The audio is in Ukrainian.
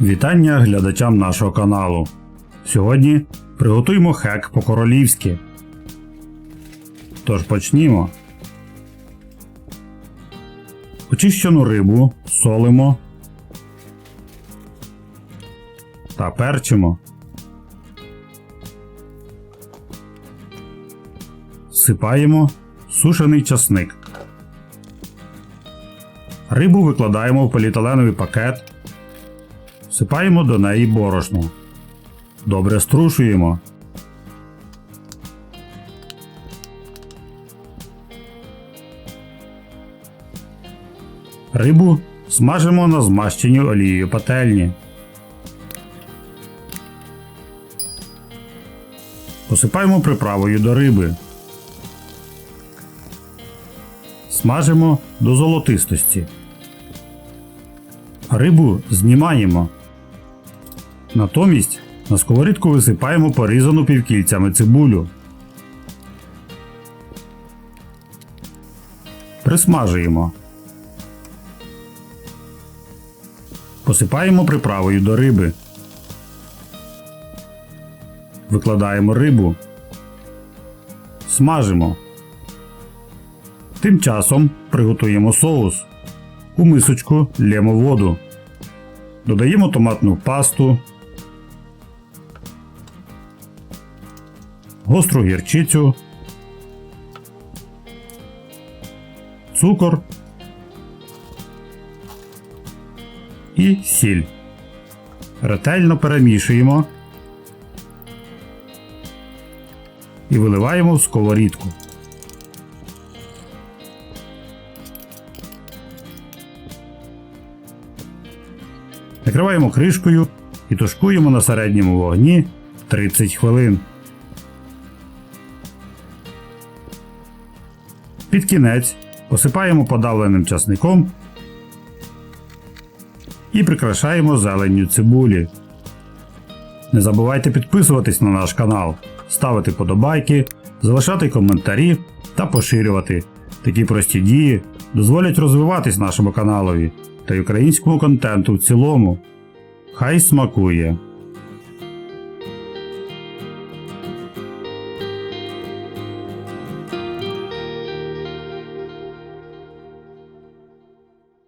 Вітання глядачам нашого каналу. Сьогодні приготуємо хек по-королівськи. Тож почнімо. Очищену рибу солимо та перчимо. Сипаємо сушений часник. Рибу викладаємо в поліетиленовий пакет. Всипаємо до неї борошно. Добре струшуємо. Рибу смажимо на змащеній олією пательні. Посипаємо приправою до риби. Смажимо до золотистості. Рибу знімаємо. Натомість на сковорідку висипаємо порізану півкільцями цибулю. Присмажуємо. Посипаємо приправою до риби. Викладаємо рибу. Смажимо. Тим часом приготуємо соус. У мисочку лємо воду. Додаємо томатну пасту, гостру гірчицю, цукор і сіль. Ретельно перемішуємо і виливаємо в сковорідку. Накриваємо кришкою і тушкуємо на середньому вогні 30 хвилин. Під кінець посипаємо подавленим часником і прикрашаємо зеленню цибулі. Не забувайте підписуватись на наш канал, ставити подобайки, залишати коментарі та поширювати. Такі прості дії дозволять розвиватись нашому каналові та й українському контенту в цілому. Хай смакує!